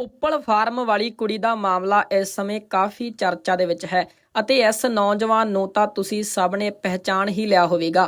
Uppal farm ਵਾਲੀ ਕੁੜੀ ਦਾ ਮਾਮਲਾ ਇਸ ਸਮੇਂ ਕਾਫੀ ਚਰਚਾ ਦੇ ਵਿੱਚ ਹੈ ਅਤੇ ਇਸ ਨੌਜਵਾਨ ਨੂੰ ਤਾਂ ਤੁਸੀਂ ਸਭ ਨੇ ਪਹਿਚਾਣ ਹੀ ਲਿਆ ਹੋਵੇਗਾ।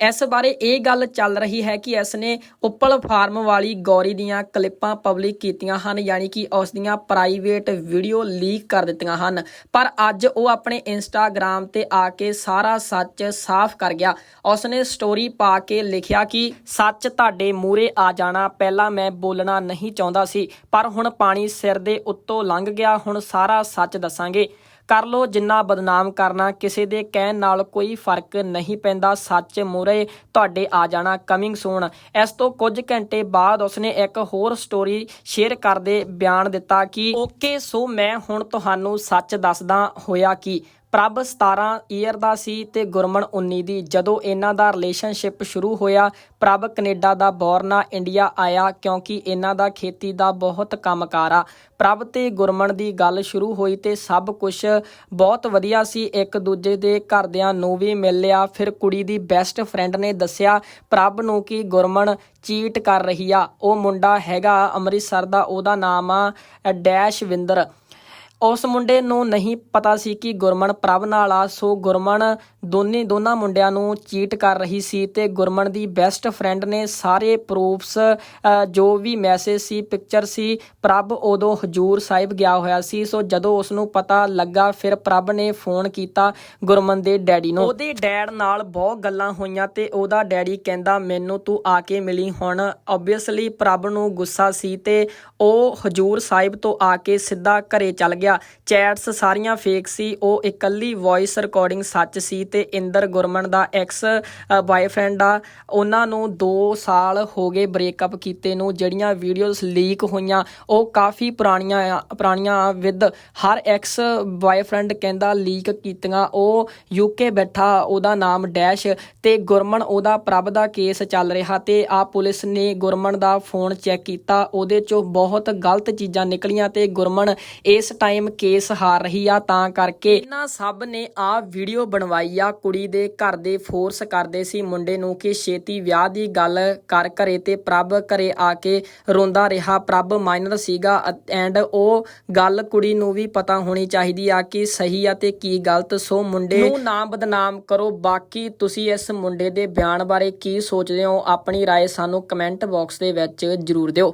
ਇਸ ਬਾਰੇ ਇਹ ਗੱਲ ਚੱਲ ਰਹੀ ਹੈ ਕਿ ਇਸ ਨੇ ਉੱਪਲ ਫਾਰਮ ਵਾਲੀ ਗੌਰੀ ਦੀਆਂ ਕਲਿੱਪਾਂ ਪਬਲਿਕ ਕੀਤੀਆਂ ਹਨ, ਯਾਨੀ ਕਿ ਉਸ ਦੀਆਂ ਪ੍ਰਾਈਵੇਟ ਵੀਡੀਓ ਲੀਕ ਕਰ ਦਿੱਤੀਆਂ ਹਨ। ਪਰ ਅੱਜ ਉਹ ਆਪਣੇ ਇੰਸਟਾਗ੍ਰam ਤੇ ਆ ਕੇ ਸਾਰਾ ਸੱਚ ਸਾਫ਼ ਕਰ ਗਿਆ। ਉਸ ਨੇ ਸਟੋਰੀ ਪਾ ਕੇ ਲਿਖਿਆ ਕਿ, ਸੱਚ ਤੁਹਾਡੇ ਮੂਹਰੇ ਆ ਜਾਣਾ, ਪਹਿਲਾਂ ਮੈਂ ਬੋਲਣਾ ਨਹੀਂ ਚਾਹੁੰਦਾ ਸੀ, ਪਰ ਹੁਣ ਪਾਣੀ ਸਿਰ ਦੇ ਉੱਤੋਂ ਲੰਘ ਗਿਆ, ਹੁਣ ਸਾਰਾ ਸੱਚ ਦੱਸਾਂਗੇ। ਕਰ ਲੋ ਜਿੰਨਾ ਬਦਨਾਮ ਕਰਨਾ, ਕਿਸੇ ਦੇ ਕਹਿਣ ਨਾਲ ਕੋਈ ਫ਼ਰਕ ਨਹੀਂ ਪੈਂਦਾ। ਸੱਚ ਮੂਹਰੇ ਤੁਹਾਡੇ ਆ ਜਾਣਾ ਕਮਿੰਗ ਸੂਨ ਇਸ ਤੋਂ ਕੁਝ ਘੰਟੇ ਬਾਅਦ ਉਸਨੇ ਇੱਕ ਹੋਰ ਸਟੋਰੀ ਸ਼ੇਅਰ ਕਰਦੇ ਬਿਆਨ ਦਿੱਤਾ ਕਿ ਓਕੇ ਸੋ ਮੈਂ ਹੁਣ ਤੁਹਾਨੂੰ ਸੱਚ ਦੱਸਦਾ ਹੋਇਆ ਕਿ ਪ੍ਰਭ 17 ਈਅਰ ਦਾ ਸੀ ਤੇ ਗੁਰਮਨ 19 ਦੀ। ਜਦੋਂ ਇਹਨਾਂ ਦਾ ਰਿਲੇਸ਼ਨਸ਼ਿਪ ਸ਼ੁਰੂ ਹੋਇਆ, ਪ੍ਰਭ ਕੈਨੇਡਾ ਦਾ ਬੌਰਨਾ ਇੰਡੀਆ ਆਇਆ ਕਿਉਂਕਿ ਇਹਨਾਂ ਦਾ ਖੇਤੀ ਦਾ ਬਹੁਤ ਕੰਮਕਾਰ ਆ। ਪ੍ਰਭ ਤੇ ਗੁਰਮਨ ਦੀ ਗੱਲ ਸ਼ੁਰੂ ਹੋਈ ਤੇ ਸਭ ਕੁਝ ਬਹੁਤ ਵਧੀਆ ਸੀ। ਇੱਕ ਦੂਜੇ ਦੇ ਘਰਦਿਆਂ ਨੂੰ ਵੀ ਮਿਲ ਲਿਆ। ਫਿਰ ਕੁੜੀ ਦੀ ਬੈਸਟ ਫਰੈਂਡ ਨੇ ਦੱਸਿਆ ਪ੍ਰਭ ਨੂੰ ਕਿ ਗੁਰਮਨ ਚੀਟ ਕਰ ਰਹੀ ਆ। ਉਹ ਮੁੰਡਾ ਹੈਗਾ ਅੰਮ੍ਰਿਤਸਰ ਦਾ, ਉਹਦਾ ਨਾਮ ਆ ਡੈਸ਼ਵਿੰਦਰ। ਉਸ ਮੁੰਡੇ ਨੂੰ ਨਹੀਂ ਪਤਾ ਸੀ ਕਿ ਗੁਰਮਨ ਪ੍ਰਭ ਨਾਲ ਆ, ਸੋ ਗੁਰਮਨ ਦੋਨੇ, ਦੋਨਾਂ ਮੁੰਡਿਆਂ ਨੂੰ ਚੀਟ ਕਰ ਰਹੀ ਸੀ ਤੇ ਗੁਰਮਨ ਦੀ ਬੈਸਟ ਫਰੈਂਡ ਨੇ ਸਾਰੇ ਪ੍ਰੂਫਸ ਜੋ ਵੀ ਮੈਸੇਜ ਸੀ ਪਿਕਚਰ ਸੀ, ਪ੍ਰਭ ਉਦੋਂ ਹਜੂਰ ਸਾਹਿਬ ਗਿਆ ਹੋਇਆ ਸੀ, ਸੋ ਜਦੋਂ ਉਸ ਨੂੰ ਪਤਾ ਲੱਗਾ, ਫਿਰ ਪ੍ਰਭ ਨੇ ਫੋਨ ਕੀਤਾ ਗੁਰਮਨ ਦੇ ਡੈਡੀ ਨੂੰ। ਉਹਦੇ ਡੈਡ ਨਾਲ ਬਹੁਤ ਗੱਲਾਂ ਹੋਈਆਂ ਤੇ ਉਹਦਾ ਡੈਡੀ ਕਹਿੰਦਾ, ਮੈਨੂੰ ਤੂੰ ਆ ਕੇ ਮਿਲੀ ਹੁਣ। ਆਬਵੀਅਸਲੀ ਪ੍ਰਭ ਨੂੰ ਗੁੱਸਾ ਸੀ ਤੇ ਉਹ ਹਜੂਰ ਸਾਹਿਬ ਤੋਂ ਆ ਕੇ ਸਿੱਧਾ ਘਰੇ ਚੱਲ ਗਿਆ। ਚੈਟਸ ਸਾਰੀਆਂ ਫੇਕ ਸੀ। ਉਹ ਇਕੱਲੀ ਵੌਇਸ ਰਿਕਾਰਡਿੰਗ ਸੱਚ ਸੀ ਤੇ ਇੰਦਰ ਗੁਰਮਨ ਦਾ ਐਕਸ ਬਾਏਫ੍ਰੈਂਡ ਆ। ਉਹਨਾਂ ਨੂੰ 2 ਸਾਲ ਹੋ ਗਏ ਬ੍ਰੇਕਅਪ ਕੀਤੇ ਨੂੰ। ਜਿਹੜੀਆਂ ਵੀਡੀਓਜ਼ ਲੀਕ ਹੋਈਆਂ, ਉਹ ਕਾਫੀ ਪੁਰਾਣੀਆਂ ਪੁਰਾਣੀਆਂ ਵਿਦ ਹਰ ਐਕਸ ਬਾਏਫ੍ਰੈਂਡ ਕਹਿੰਦਾ ਲੀਕ ਕੀਤੀਆਂ। ਉਹ ਯੂਕੇ ਬੈਠਾ, ਉਹਦਾ ਨਾਮ ਡੈਸ਼ ਤੇ ਗੁਰਮਨ ਉਹਦਾ ਪ੍ਰਭ ਦਾ ਕੇਸ ਚੱਲ ਰਿਹਾ ਤੇ ਆ ਪੁਲਿਸ ਨੇ ਗੁਰਮਨ ਦਾ ਫੋਨ ਚੈੱਕ ਕੀਤਾ। ਉਹਦੇ ਚੋਂ ਬਹੁਤ ਗਲਤ ਚੀਜ਼ਾਂ ਨਿਕਲੀਆਂ ਤੇ ਗੁਰਮਨ ਇਸ ਟਾਈਮ ਕੇਸ ਹਾਰ ਰਹੀ ਆ ਤਾਂ ਕਰਕੇ ਇਹਨਾਂ ਸਭ ਨੇ ਆ ਵੀਡੀਓ ਬਣਵਾਈ ਆ ਕੁੜੀ ਦੇ ਘਰ ਦੇ ਫੋਰਸ ਕਰਦੇ ਸੀ ਮੁੰਡੇ ਨੂੰ ਕਿ ਛੇਤੀ ਵਿਆਹ ਦੀ ਗੱਲ ਕਰ ਘਰੇ ਤੇ ਪ੍ਰਭ ਘਰੇ ਆ ਕੇ ਰੋਂਦਾ ਰਿਹਾ ਪ੍ਰਭ ਮਾਈਨਰ ਸੀਗਾ ਐਂਡ ਉਹ ਗੱਲ ਕੁੜੀ ਨੂੰ ਵੀ ਪਤਾ ਹੋਣੀ ਚਾਹੀਦੀ ਆ ਕਿ ਸਹੀ ਆ ਤੇ ਕੀ ਗਲਤ ਸੋ ਮੁੰਡੇ ਨੂੰ ਨਾ ਬਦਨਾਮ ਕਰੋ ਬਾਕੀ ਤੁਸੀਂ ਇਸ ਮੁੰਡੇ ਦੇ ਬਿਆਨ ਬਾਰੇ ਕੀ ਸੋਚਦੇ ਹੋ ਆਪਣੀ رائے ਸਾਨੂੰ ਕਮੈਂਟ ਬਾਕਸ ਦੇ ਵਿੱਚ ਜਰੂਰ ਦਿਓ